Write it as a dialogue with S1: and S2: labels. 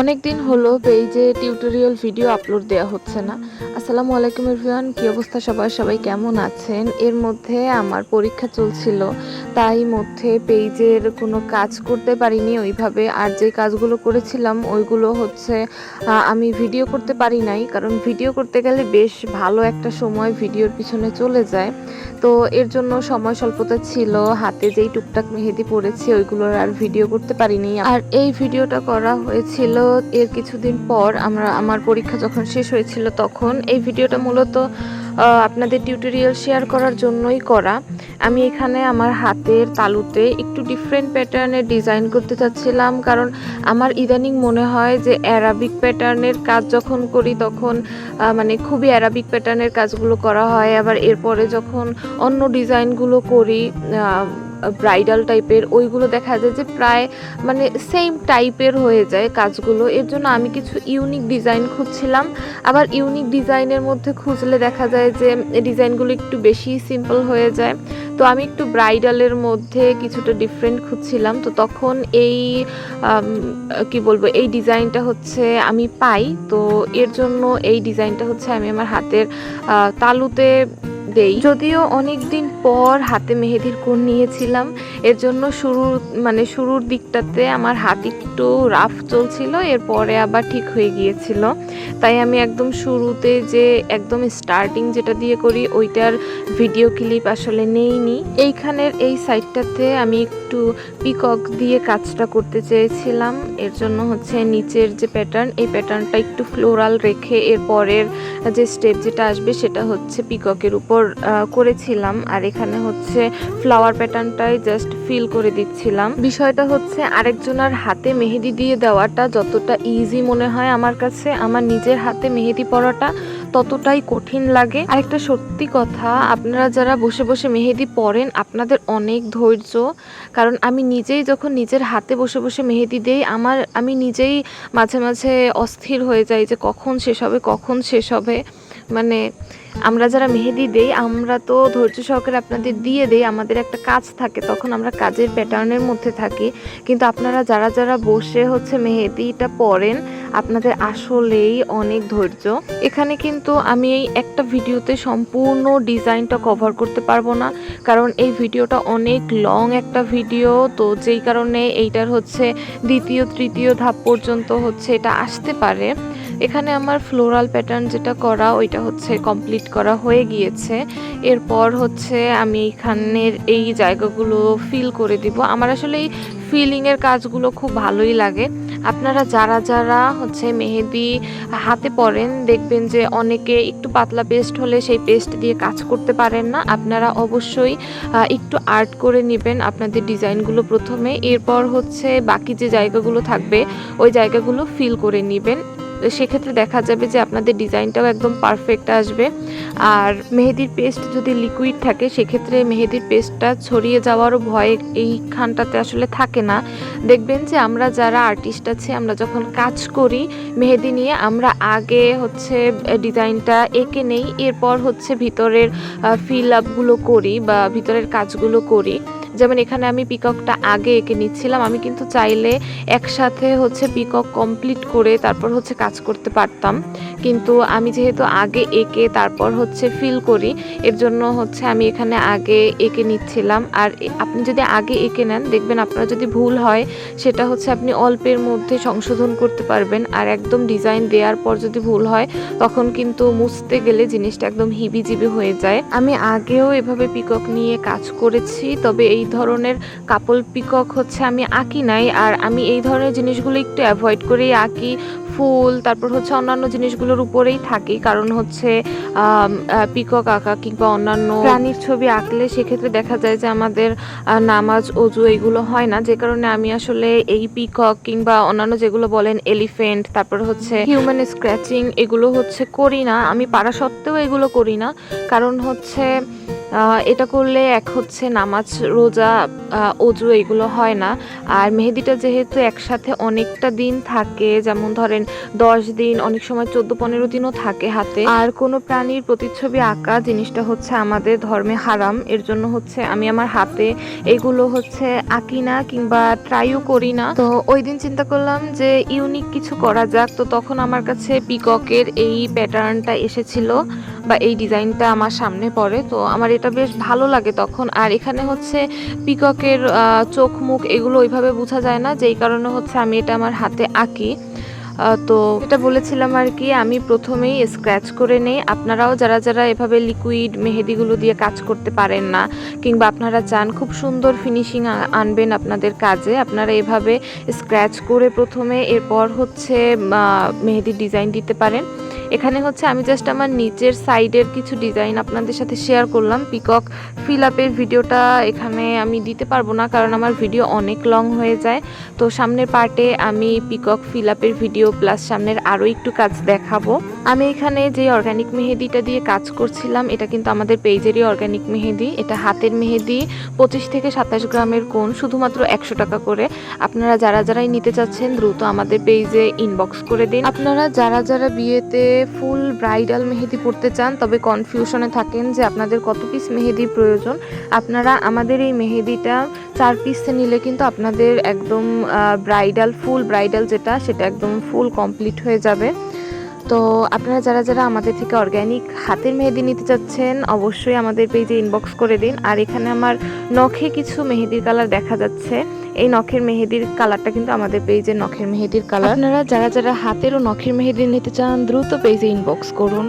S1: অনেক দিন হলো পেজে টিউটোরিয়াল ভিডিও আপলোড দেওয়া হচ্ছে না। আসসালামু আলাইকুম এভরিওয়ান, কী অবস্থা সবাই সবাই কেমন আছেন? এর মধ্যে আমার পরীক্ষা চলছিল, তাই মধ্যে পেজের কোনো কাজ করতে পারিনি ওইভাবে। আর যে কাজগুলো করেছিলাম, ওইগুলো হচ্ছে আমি ভিডিও করতে পারি নাই, কারণ ভিডিও করতে গেলে বেশ ভালো একটা সময় ভিডিওর পিছনে চলে যায়। তো এর জন্য সময় স্বল্পতা ছিল, হাতে যেই টুকটাক মেহেদি পড়েছি, ওইগুলোর আর ভিডিও করতে পারিনি। আর এই ভিডিওটা করা হয়েছিল এর কিছুদিন পর আমরা, আমার পরীক্ষা যখন শেষ হয়েছিল তখন এই ভিডিওটা মূলত আপনাদের টিউটোরিয়াল শেয়ার করার জন্যই করা। আমি এখানে আমার হাতের তালুতে একটু ডিফারেন্ট প্যাটার্নের ডিজাইন করতে চাচ্ছিলাম কারণ আমার ইদানিং মনে হয় যে অ্যারাবিক প্যাটার্নের কাজ যখন করি তখন মানে খুবই অ্যারাবিক প্যাটার্নের কাজগুলো করা হয়। আবার এরপরে যখন অন্য ডিজাইনগুলো করি ব্রাইডাল টাইপের ওইগুলো দেখা যায় যে প্রায় মানে সেম টাইপের হয়ে যায় কাজগুলো। এর জন্য আমি কিছু ইউনিক ডিজাইন খুঁজছিলাম। আবার ইউনিক ডিজাইনের মধ্যে খুঁজলে দেখা যায় যে ডিজাইনগুলো একটু বেশি সিম্পল হয়ে যায়। তো আমি একটু ব্রাইডালের মধ্যে কিছুটা ডিফারেন্ট খুঁজছিলাম। তো তখন এই কি বলব, এই ডিজাইনটা হচ্ছে আমি পাই। তো এর জন্য এই ডিজাইনটা হচ্ছে আমি আমার হাতের তালুতে দেই। যদিও অনেক দিন পর হাতে মেহেদির কোণ নিয়েছিলাম, এর জন্য শুরুর মানে শুরুর দিকটাতে আমার হাত একটু রাফ চলছিল, এরপরে আবার ঠিক হয়ে গিয়েছিল। তাই আমি একদম শুরুতে যে একদম স্টার্টিং যেটা দিয়ে করি, ওইটার ভিডিও ক্লিপ আসলে নেইনি। এইখানের এই সাইডটাতে আমি একটু পিকক দিয়ে কাজটা করতে চেয়েছিলাম, এর জন্য হচ্ছে নিচের যে প্যাটার্ন এই প্যাটার্নটা একটু ফ্লোরাল রেখে এর পরের যে স্টেপ যেটা আসবে সেটা হচ্ছে পিককের উপর করেছিলাম আর এখানে হচ্ছে ফ্লাওয়ার প্যাটার্নটাই জাস্ট ফিল করে দিচ্ছিলাম। বিষয়টা হচ্ছে আরেকজনের হাতে মেহেদি দিয়ে দেওয়াটা যতটা ইজি মনে হয় আমার কাছে, আমার নিজের হাতে মেহেদি পরাটা ততটাই কঠিন লাগে। আর একটা সত্যি কথা, আপনারা যারা বসে বসে মেহেদি পরেন, আপনাদের অনেক ধৈর্য, কারণ আমি নিজেই যখন নিজের হাতে বসে বসে মেহেদি দেই, আমার, আমি নিজেই মাঝে মাঝে অস্থির হয়ে যাই যে কখন শেষ হবে, কখন শেষ হবে। মানে আমরা যারা মেহেদি দেই, আমরা তো ধৈর্য সহকারে আপনাদের দিয়ে দেই, আমাদের একটা কাজ থাকে, তখন আমরা কাজের প্যাটার্নের মধ্যে থাকি। কিন্তু আপনারা যারা যারা বসে হচ্ছে মেহেদিটা পরেন, আপনাদের আসলেই অনেক ধৈর্য। এখানে কিন্তু আমি এই একটা ভিডিওতে সম্পূর্ণ ডিজাইনটা কভার করতে পারব না, কারণ এই ভিডিওটা অনেক লং একটা ভিডিও। তো যেই কারণে এইটার হচ্ছে দ্বিতীয়, তৃতীয় ধাপ পর্যন্ত হচ্ছে এটা আসতে পারে। এখানে আমার ফ্লোরাল প্যাটার্ন যেটা করা, ওইটা হচ্ছে কমপ্লিট করা হয়ে গিয়েছে। এরপর হচ্ছে আমি এইখানের এই জায়গাগুলো ফিল করে দিব। আমার আসলে এই ফিলিংয়ের কাজগুলো খুব ভালোই লাগে। আপনারা যারা যারা হচ্ছে মেহেদি হাতে পরেন, দেখবেন যে অনেকে একটু পাতলা পেস্ট হলে সেই পেস্ট দিয়ে কাজ করতে পারেন না। আপনারা অবশ্যই একটু আর্ট করে নেবেন আপনাদের ডিজাইনগুলো প্রথমে। এরপর হচ্ছে বাকি যে জায়গাগুলো থাকবে, ওই জায়গাগুলো ফিল করে নেবেন। সেক্ষেত্রে দেখা যাবে যে আপনাদের ডিজাইনটাও একদম পারফেক্ট আসবে। আর মেহেদির পেস্ট যদি লিকুইড থাকে, সেক্ষেত্রে মেহেদির পেস্টটা ছড়িয়ে যাওয়ারও ভয় এইখানটাতে আসলে থাকে না। দেখবেন যে আমরা যারা আর্টিস্ট আছে, আমরা যখন কাজ করি মেহেদি নিয়ে, আমরা আগে হচ্ছে ডিজাইনটা এঁকে নেই, এরপর হচ্ছে ভিতরের ফিল আপগুলো করি বা ভিতরের কাজগুলো করি। যেমন এখানে আমি পিককটা আগে এঁকে নিচ্ছিলাম, আমি কিন্তু চাইলে একসাথে হচ্ছে পিকক কমপ্লিট করে তারপর হচ্ছে কাজ করতে পারতাম। কিন্তু আমি যেহেতু আগে এঁকে তারপর হচ্ছে ফিল করি, এর জন্য হচ্ছে আমি এখানে আগে এঁকে নিচ্ছিলাম। আর আপনি যদি আগে এঁকে নেন, দেখবেন আপনার যদি ভুল হয়, সেটা হচ্ছে আপনি অল্পের মধ্যে সংশোধন করতে পারবেন। আর একদম ডিজাইন দেওয়ার পর যদি ভুল হয়, তখন কিন্তু মুছতে গেলে জিনিসটা একদম হিবিজিবি হয়ে যায়। আমি আগেও এভাবে পিকক নিয়ে কাজ করেছি, তবে এই ধরনের কাপল পিকক হচ্ছে আমি আঁকি নাই, আর আমি এই ধরনের জিনিসগুলো একটু অ্যাভয়েড করেই আঁকি। ফুল, তারপর হচ্ছে অন্যান্য জিনিসগুলোর উপরেই থাকি, কারণ হচ্ছে পিকক আঁকা কিংবা অন্যান্য প্রাণীর ছবি আঁকলে সেক্ষেত্রে দেখা যায় যে আমাদের নামাজ, অজু এগুলো হয় না। যে কারণে আমি আসলে এই পিকক কিংবা অন্যান্য যেগুলো বলেন এলিফেন্ট তারপর হচ্ছে হিউম্যান স্ক্র্যাচিং এগুলো হচ্ছে করি না। আমি পারা সত্ত্বেও এগুলো করি না। কারণ হচ্ছে এটা করলে এক হচ্ছে নামাজ, রোজা অজু এগুলো হয় না। আর মেহেদিটা যেহেতু একসাথে অনেকটা দিন থাকে, যেমন ধরেন দশ দিন, অনেক সময় চোদ্দ, পনেরো দিনও থাকে হাতে। আর কোনো প্রাণীর প্রতিচ্ছবি আঁকা জিনিসটা হচ্ছে আমাদের ধর্মে হারাম। এর জন্য হচ্ছে আমি আমার হাতে এগুলো হচ্ছে আঁকি না কিংবা ট্রাইও করি না। তো ওই দিন চিন্তা করলাম যে ইউনিক কিছু করা যাক। তো তখন আমার কাছে পিককের এই প্যাটার্নটা এসেছিল। বা এই ডিজাইনটা আমার সামনে পড়ে, তো আমার এটা বেশ ভালো লাগে তখন। আর এখানে হচ্ছে পিককের চোখ, মুখ এগুলো ওইভাবে বোঝা যায় না, যেই কারণে হচ্ছে আমি এটা আমার হাতে আঁকি। তো এটা বলেছিলাম আর কি, আমি প্রথমেই স্ক্র্যাচ করে নেই। আপনারাও যারা যারা এভাবে লিকুইড মেহেদিগুলো দিয়ে কাজ করতে পারেন না, কিংবা আপনারা চান খুব সুন্দর ফিনিশিং আনবেন আপনাদের কাজে, আপনারা এভাবে স্ক্র্যাচ করে প্রথমে এরপর হচ্ছে মেহেদির ডিজাইন দিতে পারেন। এখানে হচ্ছে আমি জাস্ট আমার নিচের সাইডের কিছু ডিজাইন আপনাদের সাথে শেয়ার করলাম। পিকক ফিল আপের ভিডিওটা এখানে আমি দিতে পারব না, কারণ আমার ভিডিও অনেক লং হয়ে যায়। তো সামনের পার্টে আমি পিকক ফিল আপের ভিডিও প্লাস সামনের আরও একটু কাজ দেখাবো। আমি এখানে যে অর্গানিক মেহেদিটা দিয়ে কাজ করছিলাম, এটা কিন্তু আমাদের পেজেরই অর্গানিক মেহেদি। এটা হাতের মেহেদি, পঁচিশ থেকে সাতাশ গ্রামের কোন শুধুমাত্র একশো টাকা করে। আপনারা যারা যারাই নিতে চাচ্ছেন, দ্রুত আমাদের পেজে ইনবক্স করে দিন। আপনারা যারা যারা বিয়েতে ফুল ব্রাইডাল মেহেদি পড়তে চান, তবে কনফিউশনে থাকেন যে আপনাদের কত পিস মেহেদি প্রয়োজন। আপনারা আমাদের এই মেহেদিটা চার পিস নিলে কিন্তু আপনাদের একদম ব্রাইডাল, ফুল ব্রাইডাল যেটা, সেটা একদম ফুল কমপ্লিট হয়ে যাবে। তো আপনারা যারা যারা আমাদের থেকে অর্গ্যানিক হাতের মেহেদি নিতে চাচ্ছেন, অবশ্যই আমাদের পেজে ইনবক্স করে দিন। আর এখানে আমার নখে কিছু মেহেদির কালার দেখা যাচ্ছে। এই নখের মেহেদির কালারটা কিন্তু আমাদের পেজে নখের মেহেদির কালার আপনারা যারা যারা হাতের ও নখের মেহেদি নিতে চান, দ্রুত পেজে ইনবক্স করুন।